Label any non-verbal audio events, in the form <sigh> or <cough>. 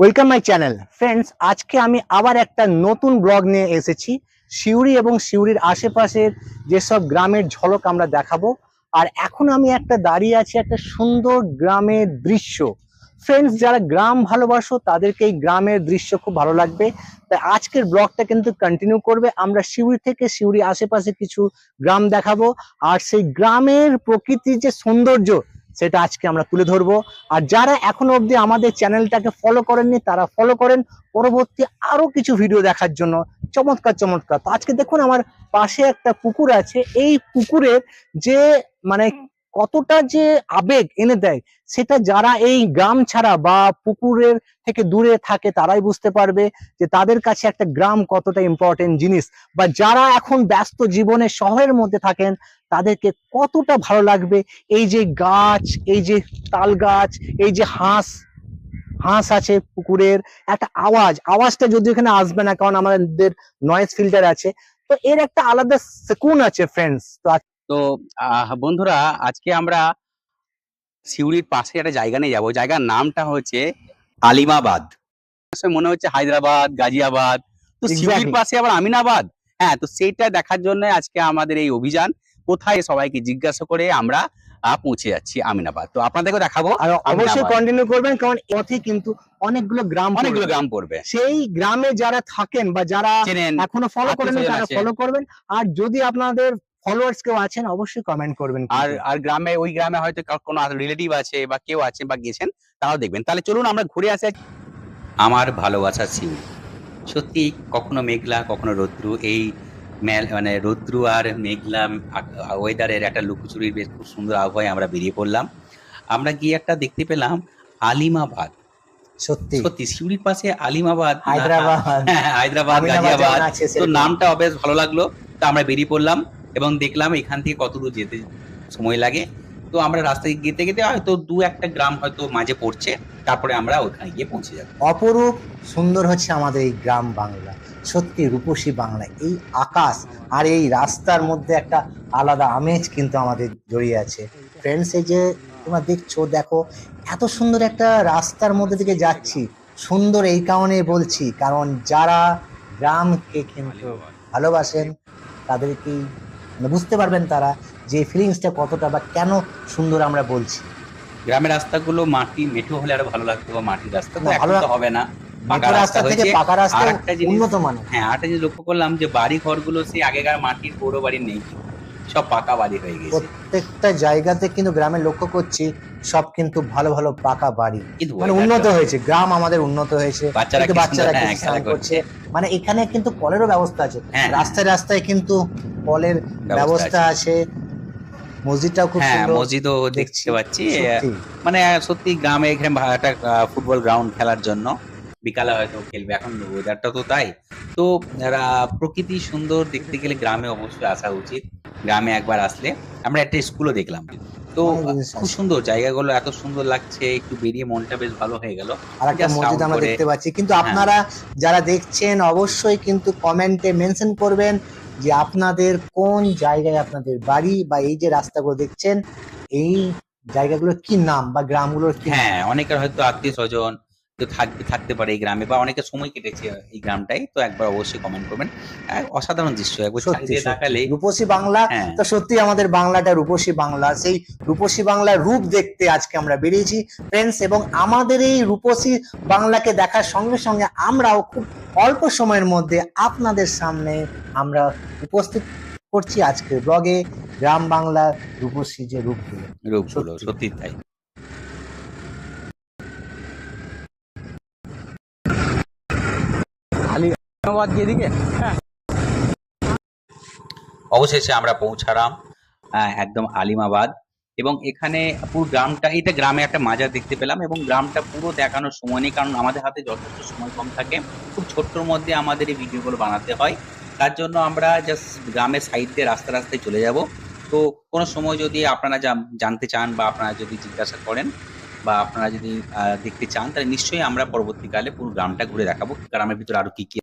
Welcome my channel friends আজকে আমি আবার একটা নতুন ব্লগ নিয়ে এসেছি। সিউড়ি এবং সিউড়ির আশেপাশের যেসব গ্রামের ঝলক আমরা দেখাবো। আর এখন আমি একটা দাঁড়িয়ে আছি একটা সুন্দর গ্রামের দৃশ্য। ফ্রেন্ডস যারা গ্রাম ভালোবাসো, তাদেরকে এই গ্রামের দৃশ্য খুব ভালো লাগবে। তাই আজকের ব্লগটা কিন্তু কন্টিনিউ করবে। আমরা সিউড়ি থেকে সিউড়ি আশেপাশে কিছু গ্রাম দেখাবো। আর সেই গ্রামের প্রকৃতির যে সৌন্দর্য সেটা আজকে আমরা তুলে ধরবো। আর যারা এখনও অবধি আমাদের চ্যানেলটাকে ফলো করেননি তারা ফলো করেন। পরবর্তী আরও কিছু ভিডিও দেখার জন্য। চমৎকার চমৎকার। তো আজকে দেখুন আমার পাশে একটা পুকুর আছে। এই পুকুরের যে মানে কতটা যে আবেগ এনে দেয় সেটা যারা এই গ্রাম ছাড়া বা পুকুরের থেকে দূরে থাকে তারাই বুঝতে পারবে যে তাদের কাছে একটা গ্রাম কতটা ইম্পর্টেন্ট জিনিস। বা যারা এখন ব্যস্ত জীবনে শহরের মধ্যে থাকেন তাদেরকে কতটা ভালো লাগবে? এই যে গাছ এই যে তাল গাছ এই যে হাঁস হাঁস আছে পুকুরের একটা আওয়াজ আওয়াজটা যদি এখানে আসবে না কারণ আমাদের নয়েজ ফিল্টার আছে তো এর একটা আলাদা সেকুন আছে ফ্রেন্ডস তো তো আহ, বন্ধুরা আজকে আমরা সিউড়ির পাশে একটা জায়গা নিয়ে যাব জায়গার নামটা হচ্ছে আলিমাবাদ। মনে হচ্ছে হায়দ্রাবাদ গাজিয়াবাদ তো সিউড়ির পাশে আবার আমিনাবাদ। হ্যাঁ তো সেইটা দেখার জন্য আজকে আমাদের এই অভিযান কোথায় সবাইকে জিজ্ঞাসা করে আমরা পৌঁছে যাচ্ছি আমিনাবাদ। তো আপনাদেরকে দেখাবো আর অবশ্যই কন্টিনিউ করবেন কারণ পথে কিন্তু অনেকগুলো গ্রাম অনেকগুলো গ্রাম পড়বে। সেই গ্রামে যারা থাকেন বা যারা এখনও ফলো করেন তারা ফলো করবেন। আর যদি আপনাদের ফলোয়ার্স কেউ আছেন অবশ্যই কমেন্ট করবেন আর আর গ্রামে ওই গ্রামে হয়তো কোনো রিলেটিভ আছে বা কেউ আছে বা গেছেন তারাও দেখবেন। তাহলে চলুন আমরা ঘুরে আসি। আমার ভালোবাসা সিউড়ি সত্যি কখনো মেঘলা কখনো রৌদ্রু এই মানে রৌদ্রু আর মেঘলা ওয়েদারের একটা লুকোচুরির বেশ খুব সুন্দর আবহাওয়ায় আমরা বেরিয়ে পড়লাম। আমরা গিয়ে একটা দেখতে পেলাম আলিমাবাদ। সত্যি। সত্যি সিউড়ির পাশে আলিমাবাদ হায়দ্রাবাদ। হ্যাঁ, <laughs> হায়দ্রাবাদ গাজিয়াবাদ। তো নামটা বেশ ভালো লাগল। তো আমরা বেরিয়ে পড়লাম এবং দেখলাম এখান থেকে কতদূর যেতে সময় লাগে। তো আমরা রাস্তায় যেতে যেতে হয়তো দু একটা গ্রাম হয়তো মাঝে পড়ছে। তারপরে আমরা ওখানে গিয়ে পৌঁছে যাব। অপরূপ সুন্দর হচ্ছে আমাদের এই গ্রাম বাংলা। সত্যি রূপসী বাংলা। এই আকাশ আর এই রাস্তার মধ্যে একটা আলাদা আমেজ কিন্তু আমাদের জড়িয়ে আছে। ফ্রেন্ডস এই যে তোমরা দেখছ, দেখো, এত সুন্দর একটা রাস্তার মধ্যে দিকে যাচ্ছি। সুন্দর এই কারণে বলছি, কারণ যারা গ্রামকে কিন্তু ভালোবাসেন, তাদেরকেই মানে বুঝতে পারবেন তারা যে ফিলিংসটা কতটা বা কেন সুন্দর আমরা বলছি। গ্রামের রাস্তাগুলো মাটি মেঠো হলে আরও ভালো লাগতো বা মাটির রাস্তা তো এখন তো হবে না। পাকা রাস্তা রাস্তা হয়েছে। আর একটা জিনিস হ্যাঁ আরেকটা জিনিস লক্ষ্য করলাম যে বাড়ি ঘরগুলো সেই আগেকার মাটির পৌর বাড়ি নেই। সব পাকা বাড়ি হয়ে গেছে। প্রত্যেকটা জায়গাতে কিন্তু গ্রামে লক্ষ্য করছি সব কিন্তু ভালো ভালো পাকা বাড়ি। মানে উন্নত হয়েছে গ্রাম আমাদের উন্নত হয়েছে বাচ্চারা হ্যাঁ, স্নান করছে। মানে এখানে কিন্তু কলেরও ব্যবস্থা আছে। হ্যাঁ, রাস্তায় রাস্তায় কিন্তু কলের ব্যবস্থা আছে। মসজিদটাও খুব হ্যাঁ মসজিদও দেখতে পাচ্ছি। মানে সত্যি গ্রামে এখানে একটা ফুটবল গ্রাউন্ড খেলার জন্য। বিকালে হয়তো খেলবে এখন ওয়েদারটা তো তাই। তো প্রকৃতি সুন্দর দেখতে গেলে গ্রামে অবশ্যই আসা উচিত। গ্রামে একবার আসলে আমরা একটা স্কুলও দেখলাম তো খুব সুন্দর জায়গাগুলো এত সুন্দর লাগছে একটু বেরিয়ে মনটা বেশ ভালো হয়ে গেল। আর একটা মসজিদ আমরা দেখতে পাচ্ছি। কিন্তু হ্যাঁ। আপনারা যারা দেখছেন অবশ্যই কিন্তু কমেন্টে মেনশন করবেন। যে আপনাদের কোন জায়গায় আপনাদের বাড়ি বা এই যে রাস্তাগুলো দেখছেন, এই জায়গাগুলোর কি নাম বা গ্রামগুলোর কি? হ্যাঁ অনেকের হয়তো আত্মীয় স্বজন তো থাকতে পারে এই গ্রামে বা অনেকে সময় কেটেছে এই গ্রামটাই তো একবার অবশ্যই কমেন্ট করবেন। অসাধারণ দৃশ্য একবার। তাকালে রূপসী বাংলা হ্যাঁ। তো সত্যি আমাদের বাংলাটা রূপসী বাংলা। সেই রূপসী বাংলার রূপ দেখতে আজকে আমরা বেরিয়েছি। ফ্রেন্ডস এবং আমাদের এই রূপসী বাংলাকে দেখার সঙ্গে সঙ্গে আমরাও খুব অল্প সময়ের মধ্যে আপনাদের সামনে আমরা উপস্থিত করছি আজকের ব্লগে গ্রাম বাংলার রূপসী যে রূপগুলো। রূপগুলো সত্যি। অবশেষে আমরা পৌঁছালাম একদম আলিমাবাদ। এবং এখানে পুরো গ্রামটা এটা গ্রামে একটা মাজার দেখতে পেলাম এবং গ্রামটা পুরো দেখানোর সময় নেই, কারণ আমাদের হাতে যথেষ্ট সময় কম থাকে। খুব ছোট্টর মধ্যে আমাদের এই ভিডিওগুলো বানাতে হয়। তার জন্য আমরা জাস্ট গ্রামের সাইড দিয়ে রাস্তা রাস্তায় চলে যাব। তো কোনো সময় যদি আপনারা জানতে চান বা আপনারা যদি জিজ্ঞাসা করেন বা আপনারা যদি দেখতে চান, তাহলে নিশ্চয়ই আমরা পরবর্তীকালে পুরো গ্রামটা ঘুরে দেখাবো। গ্রামের ভিতরে আরও কি কি